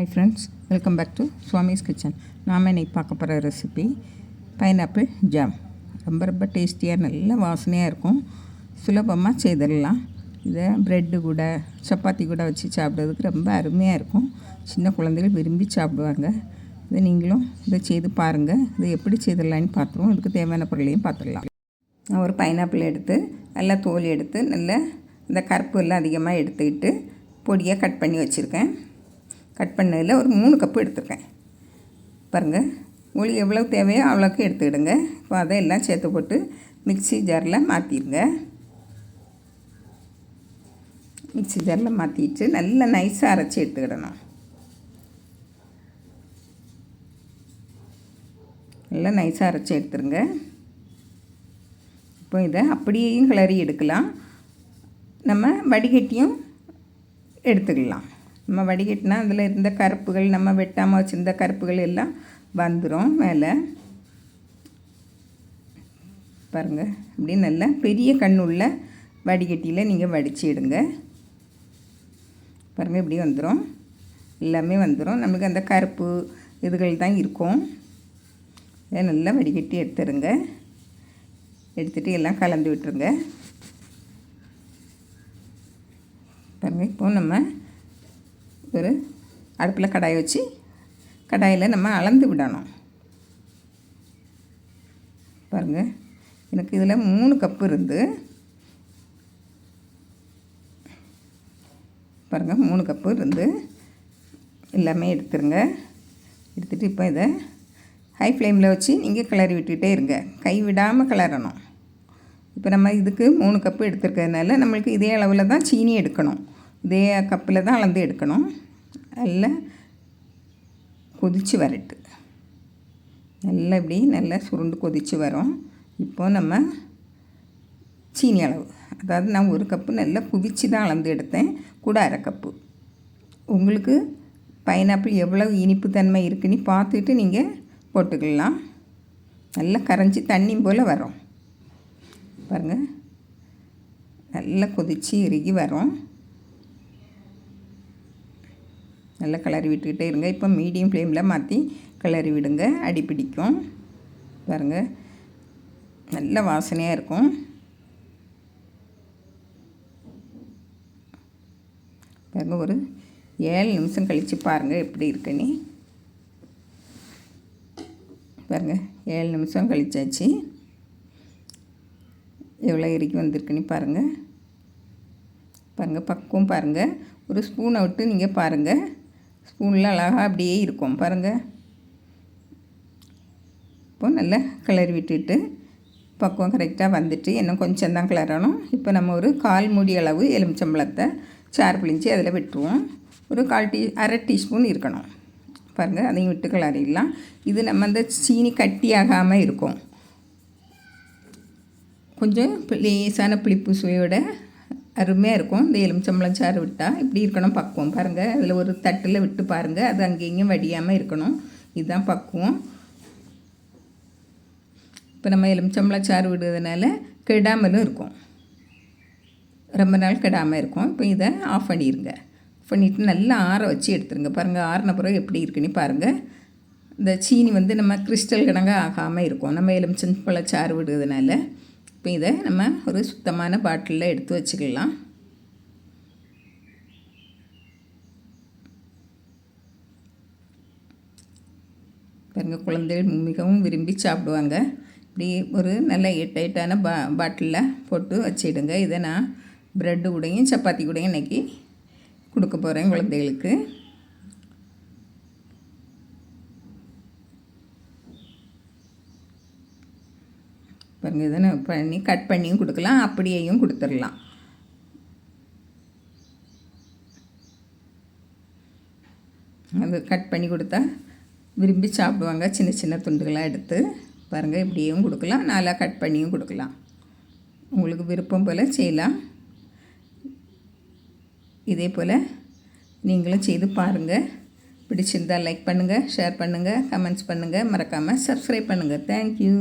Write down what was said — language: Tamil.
Hi friends welcome back to Swami's kitchen நாம் இன்னைக்கு பார்க்க போகிற ரெசிபி பைனாப்பிள் ஜாம் ரொம்ப ரொம்ப டேஸ்டியாக நல்ல வாசனையாக இருக்கும். சுலபமாக செய்திடலாம். இதை ப்ரெட்டு கூட சப்பாத்தி கூட வச்சு சாப்பிட்றதுக்கு ரொம்ப அருமையாக இருக்கும். சின்ன குழந்தைகள் விரும்பி சாப்பிடுவாங்க. இதை நீங்களும் இதை செய்து பாருங்கள் இதை எப்படி செய்திடலான்னு பார்த்துருவோம். இதுக்கு தேவையான பொருளையும் பார்த்துடலாம். நான் ஒரு பைனாப்பிள் எடுத்து நல்லா தோல் எடுத்து நல்லா இந்த கருப்பு எல்லாம் அதிகமாக எடுத்துக்கிட்டு பொடியாக கட் பண்ணி வச்சுருக்கேன். கட் பண்ணதில் ஒரு மூணு கப்பு எடுத்திருக்கேன். பாருங்கள் உங்களுக்கு எவ்வளோ தேவையோ அவ்வளோக்கு எடுத்துக்கிடுங்க இப்போ அதை எல்லாம் சேர்த்து போட்டு மிக்சி ஜாரில் மாற்றிடுங்க மிக்சி ஜாரில் மாற்றிட்டு நல்லா நைஸாக அரைச்சி எடுத்துக்கிடணும். நல்லா நைஸாக அரைச்சி எடுத்துருங்க. இப்போ இதை அப்படியும் கிளறி எடுக்கலாம். நம்ம வடிகட்டியும் எடுத்துக்கலாம். நம்ம வடிகட்டினா அதில் இருந்த கருப்புகள் நம்ம வெட்டாமல் வச்சுருந்த கருப்புகள் எல்லாம் வந்துடும் மேலே. பாருங்கள் அப்படி நல்லா பெரிய கண்ணுள்ள வடிகட்டியில் நீங்கள் வடிச்சிடுங்க பாருங்கள் இப்படி வந்துடும் எல்லாமே வந்துடும் நம்மளுக்கு அந்த கருப்பு இதுகள் தான் இருக்கும். இதை நல்லா வடிகட்டி எடுத்துருங்க. எடுத்துகிட்டு எல்லாம் கலந்து விட்டுருங்க. பாருங்கள் இப்போ நம்ம ஒரு அடுப்பில் கடாயை வச்சு கடாயில் நம்ம அளந்து விடணும். பாருங்கள் எனக்கு இதில் மூணு கப்பு இருந்து பாருங்கள் மூணு கப்பு இருந்து எல்லாமே எடுத்துருங்க. எடுத்துகிட்டு இப்போ இதை ஹை ஃப்ளேமில் வச்சு நீங்கள் கிளறி விட்டுகிட்டே இருங்க. கை விடாமல் கிளறணும். இப்போ நம்ம இதுக்கு மூணு கப்பு எடுத்துருக்கிறதுனால நம்மளுக்கு இதே அளவில் தான் சீனி எடுக்கணும். இதே கப்பில் தான் அளந்து எடுக்கணும். நல்லா கொதித்து வரட்டு. நல்லா இப்படி நல்லா சுருண்டு கொதித்து வரும். இப்போ நம்ம சீனி அளவு. அதாவது நான் ஒரு கப்பு நல்லா குதித்து தான் அளந்து எடுத்தேன். கூட அரை கப்பு. உங்களுக்கு பைனாப்பிள் எவ்வளோ இனிப்பு தன்மை இருக்குன்னு பார்த்துட்டு நீங்கள் போட்டுக்கலாம். நல்லா கரைஞ்சி தண்ணி போல் வரும். பாருங்கள் நல்லா கொதித்து இறுகி வரும். நல்லா கிளறி விட்டுக்கிட்டே இருங்க. இப்போ மீடியம் ஃப்ளேமில் மாற்றி கிளறி விடுங்க. அடி பிடிக்கும். பாருங்கள் நல்ல வாசனையாக இருக்கும். பாருங்க ஒரு ஏழு நிமிஷம் கழித்து பாருங்கள் எப்படி இருக்குன்னு. பாருங்கள் ஏழு நிமிஷம் கழிச்சாச்சு. எவ்வளோ இறுக்கி வந்திருக்குன்னு பாருங்கள் பாருங்கள் பக்குவம் பாருங்கள் ஒரு ஸ்பூனை விட்டு நீங்கள் பாருங்கள் ஸ்பூனில் அழகாக அப்படியே இருக்கும். பாருங்கள் இப்போ நல்லா கிளறி விட்டுட்டு பக்குவம் கரெக்டாக வந்துட்டு இன்னும் கொஞ்சம் தான் கிளறணும். இப்போ நம்ம ஒரு கால் மூடி அளவு எலுமிச்சம்பழத்தை சார் பிழிஞ்சு அதில் விட்டுருவோம் ஒரு கால் டீ அரை டீஸ்பூன் இருக்கணும். பாருங்கள் அதையும் விட்டு கிளறிடலாம். இது நம்ம அந்த சீனி கட்டியாகாமல் இருக்கும். கொஞ்சம் லேசான புளிப்பு சுவையோட அருமையாக இருக்கும். இந்த எலுமிச்சம்பழம் சாறு விட்டால் இப்படி இருக்கணும் பக்குவம். பாருங்கள் அதில் ஒரு தட்டில் விட்டு பாருங்கள் அது அங்கேயும் வடியாமல் இருக்கணும். இதுதான் பக்குவம். இப்போ நம்ம எலுமிச்சம்பழம் சாறு விடுறதுனால கெடாமலும் இருக்கும். ரொம்ப நாள் கெடாமல் இருக்கும். இப்போ இதை ஆஃப் பண்ணிடுங்க ஆஃப் பண்ணிவிட்டு நல்லா ஆற வச்சு எடுத்துருங்க. பாருங்கள் ஆறின பிறகு எப்படி இருக்குன்னு பாருங்கள் இந்த சீனி வந்து நம்ம கிறிஸ்டல் கிடங்க ஆகாமல் இருக்கும். நம்ம எலுமிச்சம்பழம் சாறு விடுறதுனால. இப்போ இதை நம்ம ஒரு சுத்தமான பாட்டிலில் எடுத்து வச்சுக்கலாம். பாருங்கள் குழந்தைகள் மிகவும் விரும்பி சாப்பிடுவாங்க. இப்படி ஒரு நல்ல எட்டைட்டான பா பாட்டிலில் போட்டு வச்சிடுங்க. இதை நான் ப்ரெட்டு கூடையும் சப்பாத்தி கூடையும் இன்றைக்கி கொடுக்க போகிறேன் குழந்தைகளுக்கு. பாருங்கள் இதனை பண்ணி கட் பண்ணியும் கொடுக்கலாம் அப்படியேயும் கொடுத்துடலாம். அது கட் பண்ணி கொடுத்தா விரும்பி சாப்பிடுவாங்க சின்ன சின்ன துண்டுகளாக எடுத்து. பாருங்கள் இப்படியும் கொடுக்கலாம் நாலாக கட் பண்ணியும் கொடுக்கலாம். உங்களுக்கு விருப்பம் போல் செய்யலாம். இதே போல் நீங்களும் செய்து பாருங்கள் பிடிச்சிருந்தால் லைக் பண்ணுங்கள் ஷேர் பண்ணுங்கள் கமெண்ட்ஸ் பண்ணுங்கள் மறக்காமல் சப்ஸ்கிரைப் பண்ணுங்கள் தேங்க்யூ